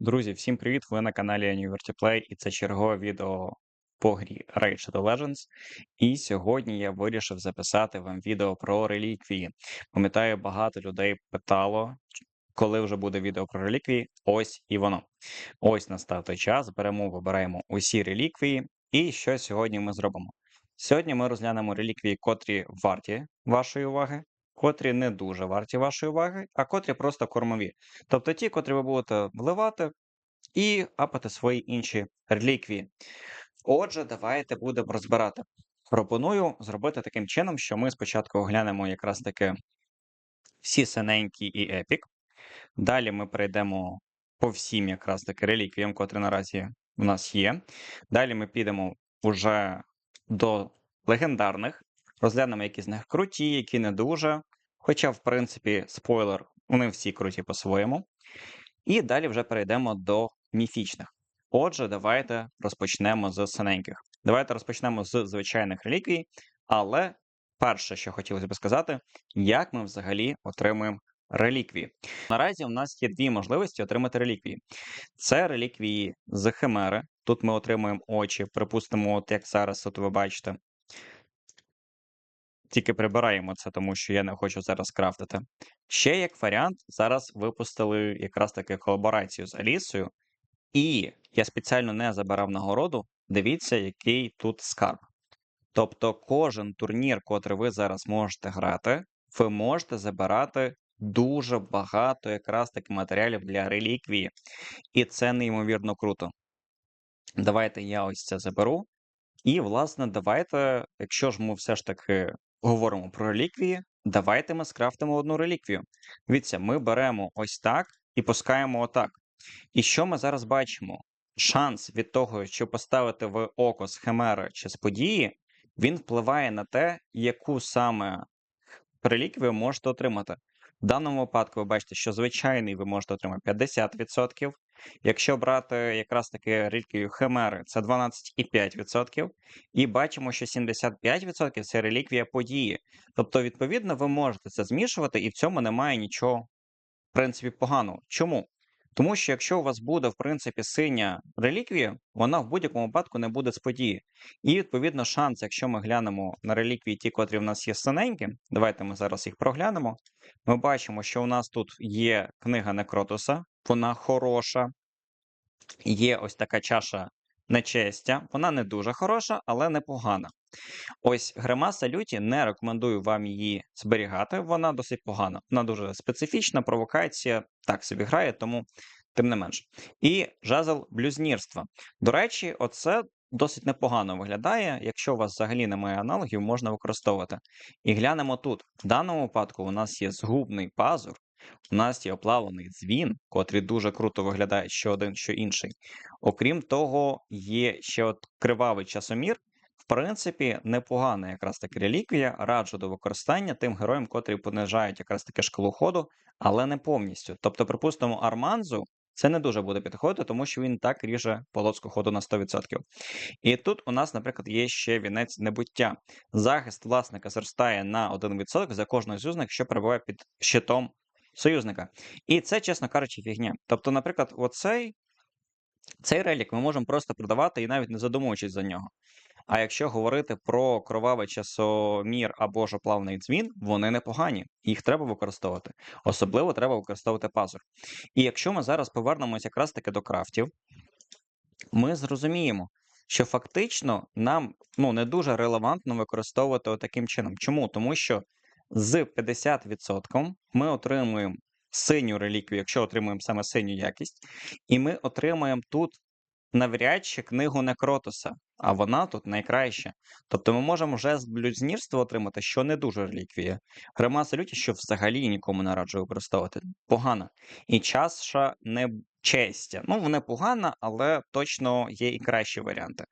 Друзі, всім привіт! Ви на каналі Play і це чергове відео по грі Raid Shadow Legends. І сьогодні я вирішив записати вам відео про реліквії. Пам'ятаю, багато людей питало, коли вже буде відео про реліквії. Ось і воно. Ось настав той час. Беремо, вибираємо усі реліквії. І що сьогодні ми зробимо? Сьогодні ми розглянемо реліквії, котрі варті вашої уваги, котрі не дуже варті вашої уваги, а котрі просто кормові. Тобто ті, котрі ви будете вливати і апати свої інші реліквії. Отже, давайте будемо розбирати. Пропоную зробити таким чином, що ми спочатку оглянемо якраз таки всі синенькі і епік. Далі ми перейдемо по всім якраз таки реліквіям, котрі наразі у нас є. Далі ми підемо уже до легендарних, розглянемо, які з них круті, які не дуже. Хоча, в принципі, спойлер, вони всі круті по-своєму. І далі вже перейдемо до міфічних. Отже, давайте розпочнемо з синеньких. Давайте розпочнемо з звичайних реліквій, але перше, що хотілося б сказати, як ми взагалі отримуємо реліквії. Наразі у нас є дві можливості отримати реліквії. Це реліквії з химери. Тут ми отримуємо очі, припустимо, от як зараз от ви бачите. Тільки прибираємо це, тому що я не хочу зараз крафтити. Ще як варіант, зараз випустили якраз таки колаборацію з Алісою, і я спеціально не забирав нагороду. Дивіться, який тут скарб. Тобто, кожен турнір, котрий ви зараз можете грати, ви можете забирати дуже багато якраз таки матеріалів для реліквії. І це неймовірно круто. Давайте я ось це заберу. І, власне, давайте, якщо ж ми все ж таки говоримо про реліквії, давайте ми скрафтимо одну реліквію. Дивіться, ми беремо ось так і пускаємо отак. І що ми зараз бачимо? Шанс від того, що поставити в око з химери чи з події, він впливає на те, яку саме реліквію можете отримати. В даному випадку ви бачите, що звичайний ви можете отримати 50%. Якщо брати якраз таки реліквію Химери, це 12,5%. І бачимо, що 75% це реліквія події. Тобто, відповідно, ви можете це змішувати, і в цьому немає нічого, в принципі, поганого. Чому? Тому що якщо у вас буде, в принципі, синя реліквія, вона в будь-якому випадку не буде з події. І, відповідно, шанс, якщо ми глянемо на реліквії, ті, котрі в нас є синенькі, давайте ми зараз їх проглянемо. Ми бачимо, що у нас тут є книга Некротуса, вона хороша. Є ось така чаша нечестя. Вона не дуже хороша, але непогана. Ось гримаса люті не рекомендую вам її зберігати. Вона досить погана. Вона дуже специфічна, провокація так собі грає, тому тим не менш. І жезл блюзнірства. До речі, оце досить непогано виглядає. Якщо у вас взагалі немає аналогів, можна використовувати. І глянемо тут. В даному випадку у нас є згубний пазур. У нас є оплавлений дзвін, котрий дуже круто виглядає що один, що інший. Окрім того, є ще от кривавий часомір. В принципі, непогана якраз таки реліквія, раджу до використання тим героям, котрі понижають якраз таки шкалу ходу, але не повністю. Тобто, припустимо, Арманзу це не дуже буде підходити, тому що він так ріже полоцку ходу на 100%. І тут у нас, наприклад, є ще вінець небуття. Захист власника зростає на 1% за кожного зюзник, що перебуває під щитом союзника. І це, чесно кажучи, фігня. Тобто, наприклад, оцей цей релік ми можемо просто продавати і навіть не задумуючись за нього. А якщо говорити про кровавий часомір або ж оплавний дзвін, вони непогані, їх треба використовувати. Особливо треба використовувати пазур. І якщо ми зараз повернемось якраз таки до крафтів, ми зрозуміємо, що фактично нам ну, не дуже релевантно використовувати таким чином. Чому? Тому що з 50% ми отримуємо синю реліквію, якщо отримуємо саме синю якість, і ми отримуємо тут навряд чи книгу Некротуса, а вона тут найкраща. Тобто ми можемо вже з блюзнірства отримати, що не дуже реліквія. Гримаса люті, що взагалі нікому не раджу використовувати. Погано. І чаша не честя. Ну, вона погана, але точно є і кращі варіанти.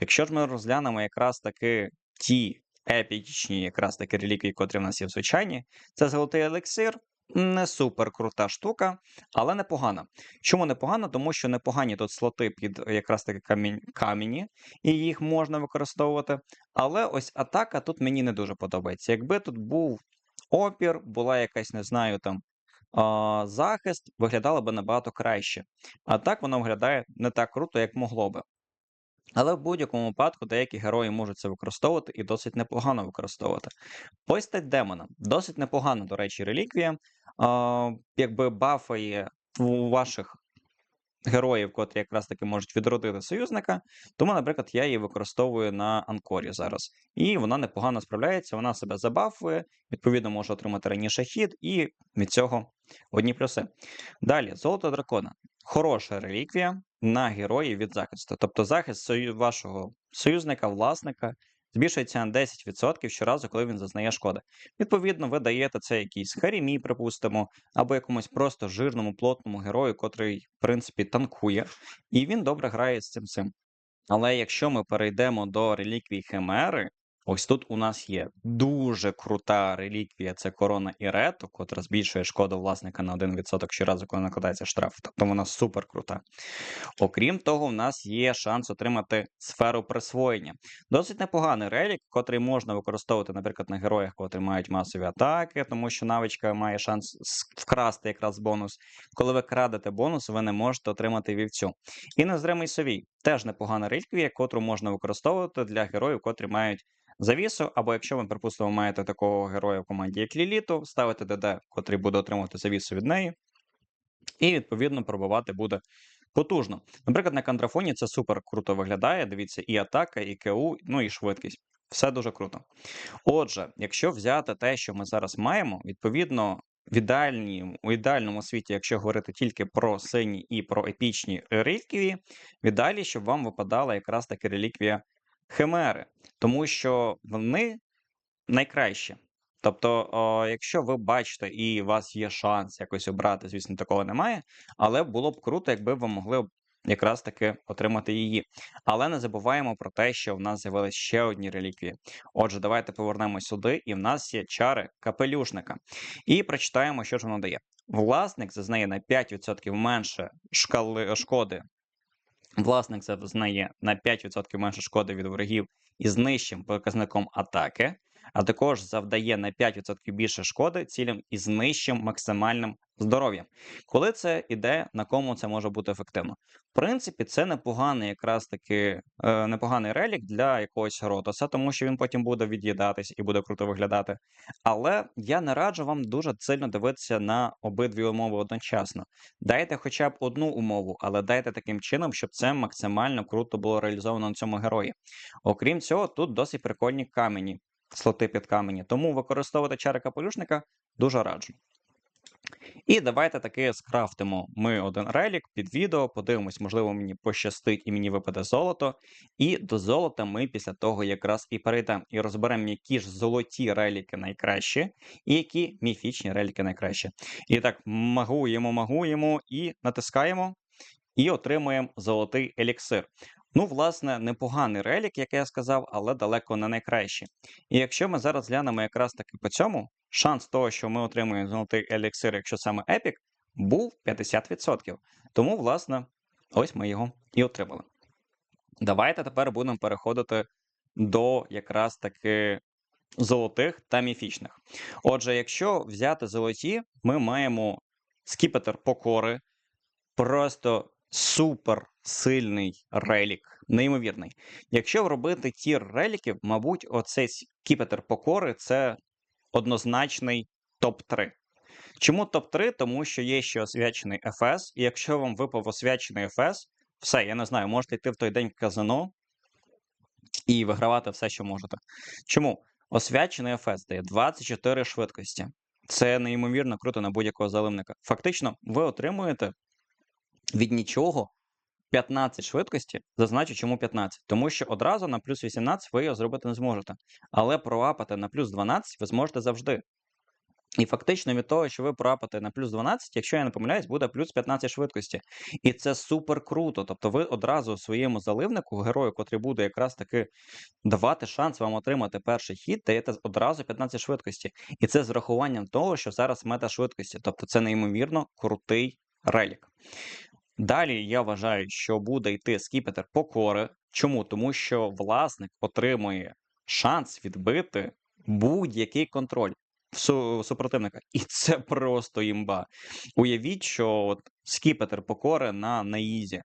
Якщо ж ми розглянемо якраз таки ті епічні якраз таки реліквії, котрі в нас є в звичайні, це золотий елексир. Не супер крута штука, але непогана. Чому непогана? Тому що непогані тут слоти під якраз таки камінь, камені, і їх можна використовувати. Але ось атака тут мені не дуже подобається. Якби тут був опір, була якась, не знаю, там захист виглядало би набагато краще. А так воно виглядає не так круто, як могло би. Але в будь-якому випадку деякі герої можуть це використовувати і досить непогано використовувати. Постать демона досить непогана, до речі, реліквія. А, якби бафає у ваших героїв, котрі якраз таки можуть відродити союзника. Тому, наприклад, я її використовую на Анкорі зараз. І вона непогано справляється, вона себе забафує, відповідно, може отримати раніше хід, і від цього одні плюси. Далі, золото дракона. Хороша реліквія на героїв від захисту. Тобто захист сою- вашого союзника, власника збільшується на 10% щоразу, коли він зазнає шкоди. Відповідно, ви даєте це якійсь Харімі, припустимо, або якомусь просто жирному, плотному герою, котрий, в принципі, танкує, і він добре грає з цим цим. Але якщо ми перейдемо до реліквій Химери, ось тут у нас є дуже крута реліквія, це корона Ірето, котра збільшує шкоду власника на 1% щоразу, коли накладається штраф. Тобто вона супер крута. Окрім того, в нас є шанс отримати сферу присвоєння. Досить непоганий релік, котрий можна використовувати, наприклад, на героях, котрі мають масові атаки, тому що навичка має шанс вкрасти якраз бонус. Коли ви крадете бонус, ви не можете отримати вівцю. І незримий совій теж непогана реліквія, котру можна використовувати для героїв, котрі мають завісу, або якщо ви, припустимо, маєте такого героя в команді, як Ліліту, ставите ДД, котрий буде отримувати завісу від неї, і відповідно пробувати буде потужно. Наприклад, на кандрафоні це супер круто виглядає. Дивіться, і атака, і КУ, ну і швидкість. Все дуже круто. Отже, якщо взяти те, що ми зараз маємо, відповідно, в, ідеальній, у ідеальному світі, якщо говорити тільки про сині і про епічні реліквії, в ідеалі, щоб вам випадала якраз таки реліквія Химери, тому що вони найкращі. Тобто, о, якщо ви бачите і у вас є шанс якось обрати, звісно, такого немає, але було б круто, якби ви могли якраз таки отримати її. Але не забуваємо про те, що в нас з'явились ще одні реліквії. Отже, давайте повернемось сюди, і в нас є чари капелюшника. І прочитаємо, що ж воно дає. Власник зазнає на 5% менше шкали шкоди. Власник зазнає на 5% менше шкоди від ворогів із нижчим показником атаки, а також завдає на 5% більше шкоди цілям із нижчим максимальним здоров'ям. Коли це іде, на кому це може бути ефективно? В принципі, це непоганий якраз таки е, непоганий релік для якогось ротоса, тому що він потім буде від'їдатись і буде круто виглядати. Але я не раджу вам дуже сильно дивитися на обидві умови одночасно. Дайте хоча б одну умову, але дайте таким чином, щоб це максимально круто було реалізовано на цьому герої. Окрім цього, тут досить прикольні камені, слоти під камені. Тому використовувати чари капелюшника дуже раджу. І давайте таки скрафтимо ми один релік під відео, подивимось, можливо, мені пощастить і мені випаде золото. І до золота ми після того якраз і перейдемо і розберемо, які ж золоті реліки найкращі, і які міфічні реліки найкращі. І так, магуємо, магуємо і натискаємо, і отримуємо золотий еліксир. Ну, власне, непоганий релік, як я сказав, але далеко не найкращий. І якщо ми зараз глянемо якраз таки по цьому, шанс того, що ми отримуємо золотий еліксир, якщо саме епік, був 50%. Тому, власне, ось ми його і отримали. Давайте тепер будемо переходити до якраз таки золотих та міфічних. Отже, якщо взяти золоті, ми маємо скіпетр покори, просто супер сильний релік, неймовірний. Якщо робити тір реліків, мабуть, оцей скіпетр покори це однозначний топ-3. Чому топ-3? Тому що є ще освячений ефес, і якщо вам випав освячений ефес, все, я не знаю, можете йти в той день в казино і вигравати все, що можете. Чому? Освячений ефес дає 24 швидкості. Це неймовірно круто на будь-якого заливника. Фактично, ви отримуєте від нічого 15 швидкості. Зазначу, чому 15. Тому що одразу на плюс 18 ви його зробити не зможете. Але проапати на плюс 12 ви зможете завжди. І фактично від того, що ви проапате на плюс 12, якщо я не помиляюсь, буде плюс 15 швидкості. І це супер круто. Тобто ви одразу своєму заливнику, герою, котрий буде якраз таки давати шанс вам отримати перший хід, даєте одразу 15 швидкості. І це з рахуванням того, що зараз мета швидкості. Тобто це неймовірно крутий релік. Далі я вважаю, що буде йти скіпетр покори. Чому? Тому що власник отримує шанс відбити будь-який контроль. су супротивника. І це просто імба. Уявіть, що от скіпетр покори на на ізі.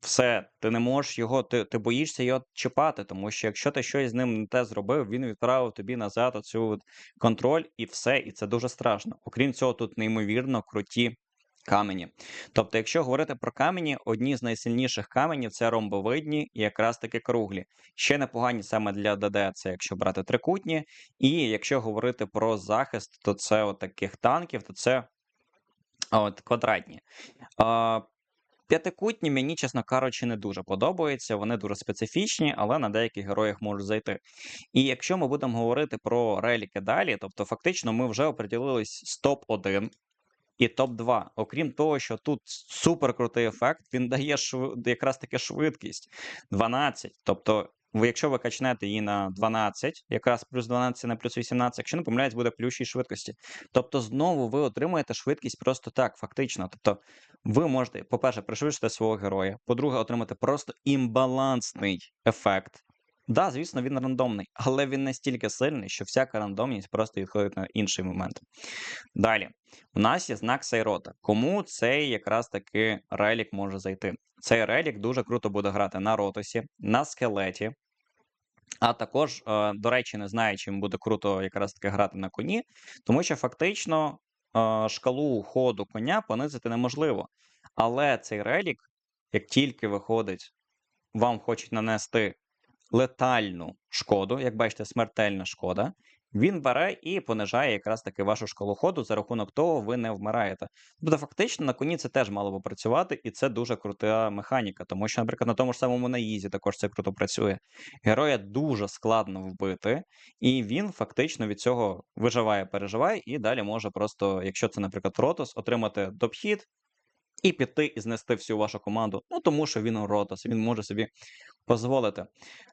Все, ти не можеш його, ти ти боїшся його чіпати, тому що якщо ти щось з ним не те зробив, він відправив тобі назад оцю от контроль і все, і це дуже страшно. Окрім цього, тут неймовірно круті камені. Тобто, якщо говорити про камені, одні з найсильніших каменів це ромбовидні і якраз таки круглі. Ще непогані саме для ДД, це якщо брати трикутні. І якщо говорити про захист, то це от таких танків, то це от квадратні. А, П'ятикутні мені, чесно кажучи, не дуже подобаються. Вони дуже специфічні, але на деяких героях можуть зайти. І якщо ми будемо говорити про реліки далі, тобто фактично ми вже оприділились з топ-1 і топ-2. Окрім того, що тут супер крутий ефект, він дає шв... якраз таки швидкість 12. Тобто, ви, якщо ви качнете її на 12, якраз плюс 12 на плюс 18, якщо не помиляюсь, буде плюс 6 швидкості. Тобто, знову ви отримуєте швидкість просто так, фактично. Тобто, ви можете, по-перше, пришвидшити свого героя, по-друге, отримати просто імбалансний ефект. Да, звісно, він рандомний, але він настільки сильний, що всяка рандомність просто відходить на інший момент. Далі, у нас є знак Сайрота. Кому цей якраз таки релік може зайти? Цей релік дуже круто буде грати на ротосі, на скелеті. А також, е, до речі, не знаю, чим буде круто якраз таки грати на коні, тому що фактично е, шкалу ходу коня понизити неможливо. Але цей релік, як тільки виходить, вам хочуть нанести летальну шкоду, як бачите, смертельна шкода, він бере і понижає якраз таки вашу шкалу ходу, за рахунок того, ви не вмираєте. Тобто, фактично, на коні це теж мало би працювати, і це дуже крута механіка, тому що, наприклад, на тому ж самому наїзі також це круто працює. Героя дуже складно вбити, і він фактично від цього виживає, переживає, і далі може просто, якщо це, наприклад, Ротос, отримати допхід. І піти і знести всю вашу команду. Ну тому що він Ротос, він може собі дозволити.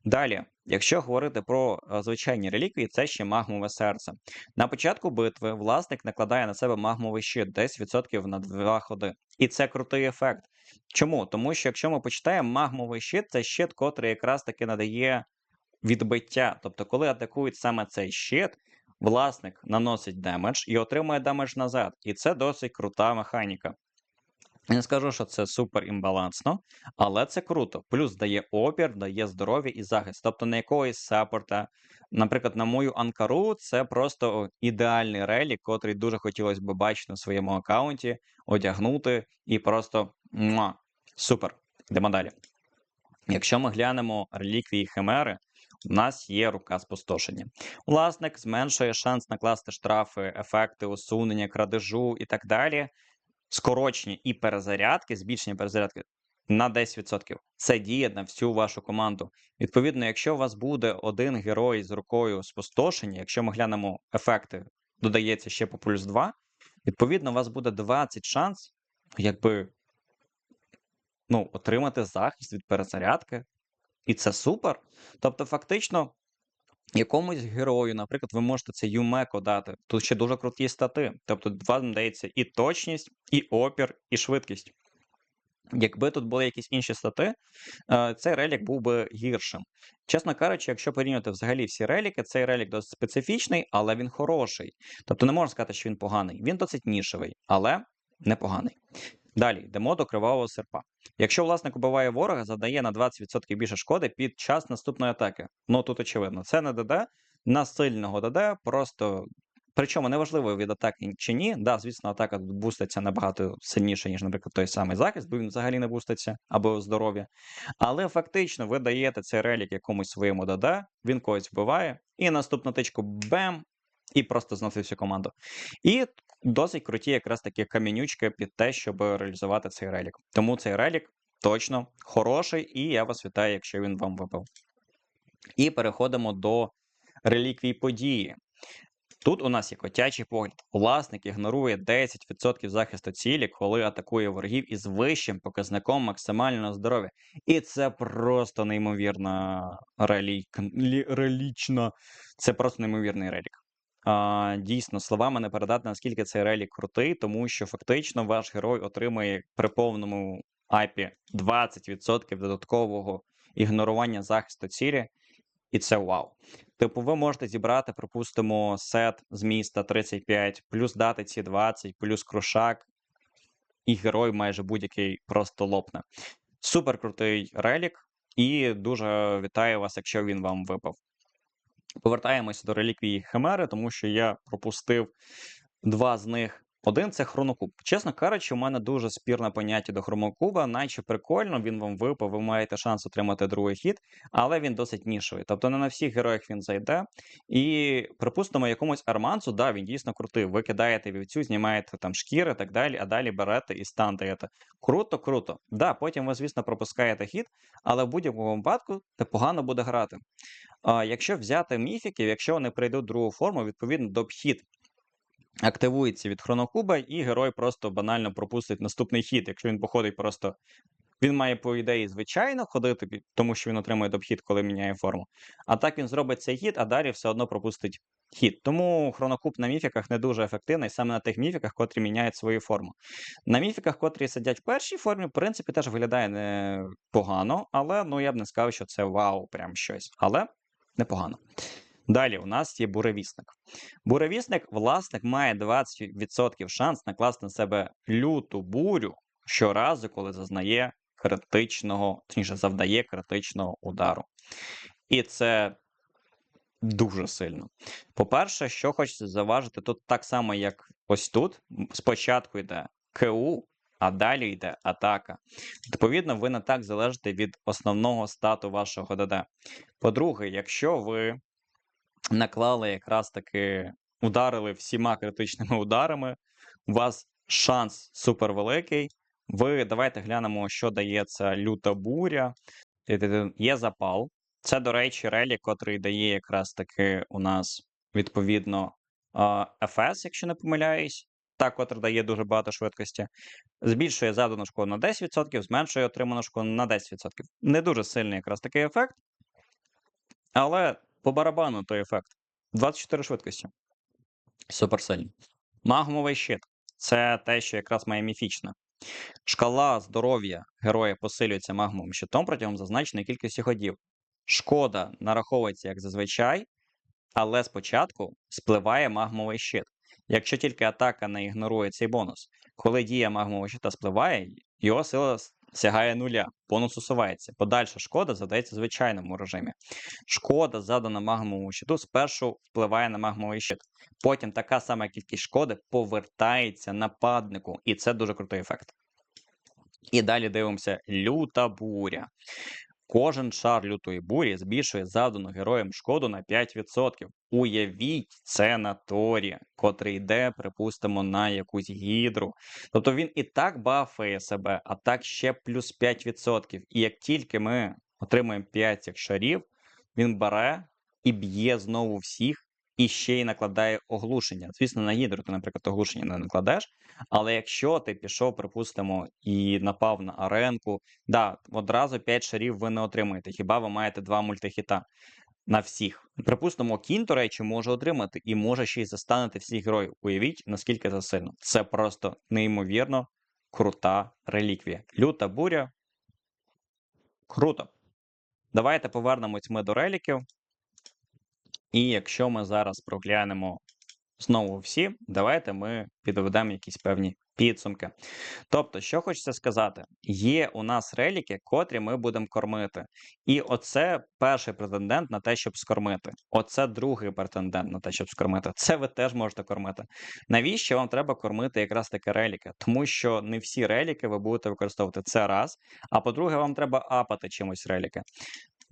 Далі, якщо говорити про е, звичайні реліквії, це ще магмове серце. На початку битви власник накладає на себе магмовий щит 10% на 2 ходи. І це крутий ефект. Чому? Тому що якщо ми почитаємо, магмовий щит це щит, котрий якраз таки надає відбиття. Тобто, коли атакують саме цей щит, власник наносить демедж і отримує демедж назад. І це досить крута механіка. Не скажу, що це супер імбалансно, але це круто. Плюс дає опір, дає здоров'я і захист. Тобто на якогось саппорта, наприклад, на мою анкару, це просто ідеальний релік, котрий дуже хотілося б бачити на своєму аккаунті, одягнути і просто муа, супер. Йдемо далі. Якщо ми глянемо реліквії Химери, у нас є рука спустошення. Власник зменшує шанс накласти штрафи, ефекти, усунення, крадежу і так далі скорочення і перезарядки, збільшення перезарядки на 10%. Це діє на всю вашу команду. Відповідно, якщо у вас буде один герой з рукою спустошення, якщо ми глянемо ефекти, додається ще по плюс 2, відповідно, у вас буде 20 шанс, якби ну, отримати захист від перезарядки. І це супер. Тобто, фактично, якомусь герою, наприклад, ви можете це Юмеко дати. Тут ще дуже круті стати. Тобто, вам дається і точність, і опір, і швидкість. Якби тут були якісь інші стати, е, цей релік був би гіршим. Чесно кажучи, якщо порівняти взагалі всі реліки, цей релік досить специфічний, але він хороший. Тобто не можна сказати, що він поганий. Він досить нішевий, але непоганий. Далі йдемо до кривавого серпа. Якщо власник убиває ворога, задає на 20% більше шкоди під час наступної атаки. Ну тут очевидно, це не ДД, на сильного ДД, просто. Причому неважливо від атаки чи ні. Да, звісно, атака тут буститься набагато сильніше, ніж, наприклад, той самий захист, бо він взагалі не буститься або здоров'я. Але фактично ви даєте цей релік якомусь своєму ДД, він когось вбиває, і наступну тичку бем, і просто зносить всю команду. І досить круті якраз такі камінючки під те, щоб реалізувати цей релік. Тому цей релік точно хороший, і я вас вітаю, якщо він вам випав. І переходимо до реліквій події. Тут у нас є котячий погляд. Власник ігнорує 10% захисту цілі, коли атакує ворогів із вищим показником максимального здоров'я. І це просто неймовірна релік... релічна. Це просто неймовірний релік. Дійсно, словами не передати, наскільки цей релік крутий, тому що фактично ваш герой отримує при повному айпі 20% додаткового ігнорування захисту цілі, і це вау. Типу, ви можете зібрати, припустимо, сет з міста 35, плюс дати ці 20, плюс крушак, і герой майже будь-який просто лопне. Супер крутий релік, і дуже вітаю вас, якщо він вам випав. Повертаємося до реліквії Химери, тому що я пропустив два з них. Один це хронокуб. Чесно кажучи, у мене дуже спірне поняття до хромокуба, наче прикольно, він вам випав, ви маєте шанс отримати другий хід, але він досить нішовий. Тобто не на всіх героях він зайде. І, припустимо, якомусь арманцу, да, він дійсно крутий. Ви кидаєте вівцю, знімаєте там шкіри так далі, а далі берете і стан даєте. Круто, круто. Да, потім ви, звісно, пропускаєте хід, але в будь-якому випадку непогано буде грати. А, якщо взяти міфіків, якщо вони прийдуть другу форму, відповідно до обхід активується від хронокуба, і герой просто банально пропустить наступний хід. Якщо він походить просто. Він має, по ідеї, звичайно ходити, тому що він отримує добхід, коли міняє форму. А так він зробить цей хід, а далі все одно пропустить хід. Тому хронокуб на міфіках не дуже ефективний, саме на тих міфіках, котрі міняють свою форму. На міфіках, котрі сидять в першій формі, в принципі, теж виглядає непогано, але ну я б не сказав, що це вау, прям щось. Але непогано. Далі у нас є буревісник. Буревісник, власник має 20% шанс накласти на себе люту бурю щоразу, коли зазнає критичного, точніше, завдає критичного удару. І це дуже сильно. По-перше, що хочеться заважити, тут так само, як ось тут. Спочатку йде КУ, а далі йде атака. Відповідно, ви не так залежите від основного стату вашого ДД. По-друге, якщо ви наклали якраз таки, ударили всіма критичними ударами, у вас шанс супер великий. Ви давайте глянемо, що дає ця люта буря. Є запал. Це, до речі, релі, котрий дає якраз таки у нас відповідно FS, якщо не помиляюсь. Та, котра дає дуже багато швидкості. Збільшує задану шкоду на 10%, зменшує отриману шкоду на 10%. Не дуже сильний якраз такий ефект. Але по барабану той ефект. 24 швидкості. Супер сильний. Магмовий щит. Це те, що якраз має міфічне. Шкала здоров'я героя посилюється магмовим щитом протягом зазначеної кількості ходів. Шкода нараховується як зазвичай, але спочатку спливає магмовий щит. Якщо тільки атака не ігнорує цей бонус. Коли дія магмового щита спливає, його сила сягає нуля, бонус усувається. Подальша шкода задається в звичайному режимі. Шкода, задана магмовому щиту, спершу впливає на магмовий щит. Потім така сама кількість шкоди повертається нападнику, і це дуже крутий ефект. І далі дивимося: люта буря. Кожен шар лютої бурі збільшує завдану героям шкоду на 5%. Уявіть, це на Торі, котрий йде, припустимо, на якусь гідру. Тобто він і так бафає себе, а так ще плюс 5%. І як тільки ми отримуємо 5 цих шарів, він бере і б'є знову всіх, і ще й накладає оглушення. Звісно, на гідру ти, наприклад, оглушення не накладеш. Але якщо ти пішов, припустимо, і напав на аренку, да, одразу 5 шарів ви не отримаєте. Хіба ви маєте два мультихіта на всіх? Припустимо, кінь, до речі, може отримати і може ще й застанути всіх героїв. Уявіть, наскільки це сильно. Це просто неймовірно крута реліквія. Люта буря. Круто. Давайте повернемось ми до реліків. І якщо ми зараз проглянемо знову всі, давайте ми підведемо якісь певні підсумки. Тобто, що хочеться сказати, є у нас реліки, котрі ми будемо кормити. І оце перший претендент на те, щоб скормити. Оце другий претендент на те, щоб скормити. Це ви теж можете кормити. Навіщо вам треба кормити якраз таке реліки? Тому що не всі реліки ви будете використовувати це раз. А по-друге, вам треба апати чимось реліки.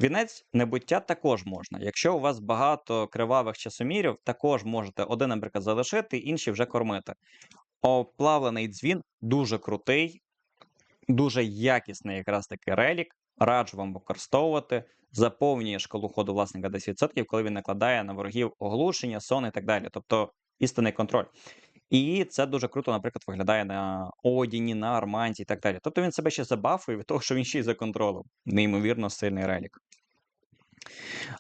Вінець небуття також можна. Якщо у вас багато кривавих часомірів, також можете один, наприклад, залишити, інші вже кормити. Оплавлений дзвін дуже крутий, дуже якісний якраз таки релік. Раджу вам використовувати. Заповнює шкалу ходу власника 10%, коли він накладає на ворогів оглушення, сон і так далі. Тобто істинний контроль. І це дуже круто, наприклад, виглядає на Одіні, на Арманті і так далі. Тобто він себе ще забафує від того, що він ще й за контролем. Неймовірно сильний релік.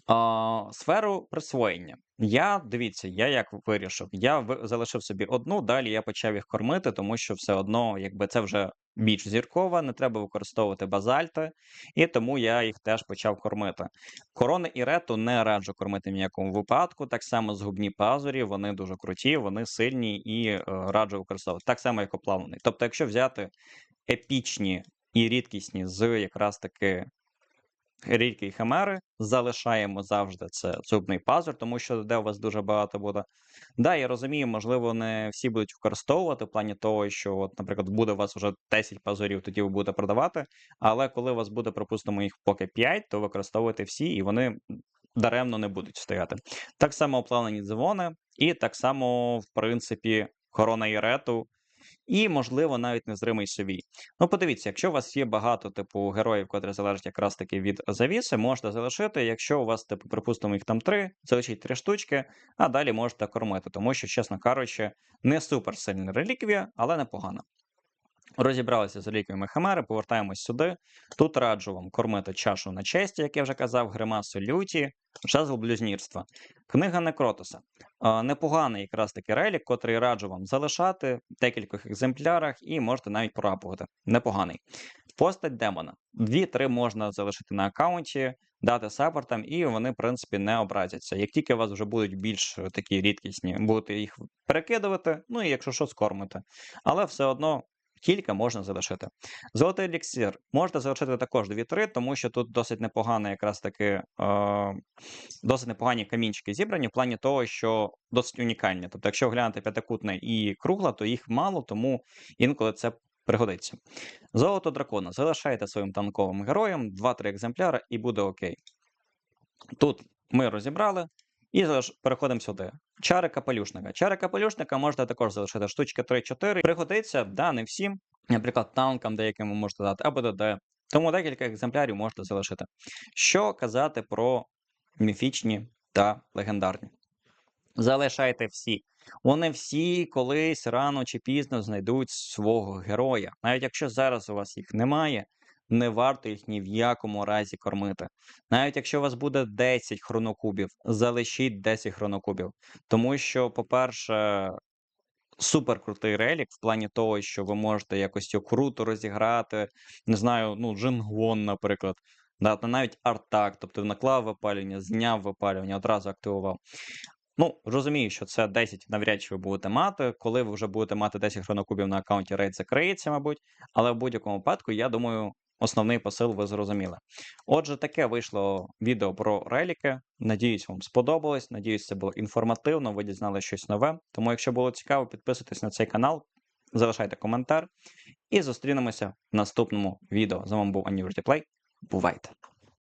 А, сферу присвоєння. Я дивіться, я як вирішив. Я залишив собі одну, далі я почав їх кормити, тому що все одно, якби це вже більш зіркова, не треба використовувати базальти, і тому я їх теж почав кормити. Корони і рету не раджу кормити в ніякому випадку. Так само згубні пазурі, вони дуже круті, вони сильні і е, раджу використовувати. Так само, як оплавлений. Тобто, якщо взяти епічні і рідкісні з якраз таки рідкі химери, залишаємо завжди це зубний пазур, тому що де у вас дуже багато буде. Да, я розумію, можливо, не всі будуть використовувати в плані того, що, от, наприклад, буде у вас вже 10 пазурів, тоді ви будете продавати. Але коли у вас буде, припустимо, їх поки 5, то використовуйте всі, і вони даремно не будуть стояти. Так само оплавлені дзвони, і так само, в принципі, корона Ірету, і, можливо, навіть незримий совій. Ну, подивіться, якщо у вас є багато, типу, героїв, котрі залежать якраз таки від завіси, можете залишити. Якщо у вас, типу, припустимо, їх там три, залишіть три штучки, а далі можете кормити, тому що, чесно кажучи, не супер сильна реліквія, але непогана. Розібралися з реліквіями Химери, повертаємось сюди. Тут раджу вам кормити чашу на честі, як я вже казав, гримасу люті, жезл блюзнірства. Книга Некротоса. Непоганий якраз таки релік, котрий раджу вам залишати в декількох екземплярах і можете навіть порапувати. Непоганий. Постать демона. Дві-три можна залишити на аккаунті, дати саппортам, і вони, в принципі, не образяться. Як тільки у вас вже будуть більш такі рідкісні, будете їх перекидувати, ну і якщо що, скормите. Але все одно кілька можна залишити. Золотий еліксир можете залишити також 2-3, тому що тут досить непогано, якраз таки е, досить непогані камінчики зібрані, в плані того, що досить унікальні. Тобто, якщо глянути п'ятикутне і кругла, то їх мало, тому інколи це пригодиться. Золото дракона залишайте своїм танковим героям 2-3 екземпляри і буде окей. Тут ми розібрали. І переходимо сюди. Чари капелюшника. Чари капелюшника можете також залишити штучки 3-4. Пригодиться, да, не всім. Наприклад, танкам деяким ви можете дати, або ДД. Тому декілька екземплярів можете залишити. Що казати про міфічні та легендарні? Залишайте всі. Вони всі колись рано чи пізно знайдуть свого героя. Навіть якщо зараз у вас їх немає, не варто їх ні в якому разі кормити. Навіть якщо у вас буде 10 хронокубів, залишіть 10 хронокубів. Тому що, по-перше, супер крутий релік в плані того, що ви можете якось його круто розіграти. Не знаю, ну, Джингвон, наприклад. Да, навіть артак, тобто наклав випалювання, зняв випалювання, одразу активував. Ну, розумію, що це 10 навряд чи ви будете мати. Коли ви вже будете мати 10 хронокубів на аккаунті, рейд закриється, мабуть. Але в будь-якому випадку, я думаю, основний посил ви зрозуміли. Отже, таке вийшло відео про реліки. Надіюсь, вам сподобалось. Надіюсь, це було інформативно, ви дізнали щось нове. Тому, якщо було цікаво, підписуйтесь на цей канал, залишайте коментар і зустрінемося в наступному відео. З вами був Анівертіплей. Бувайте!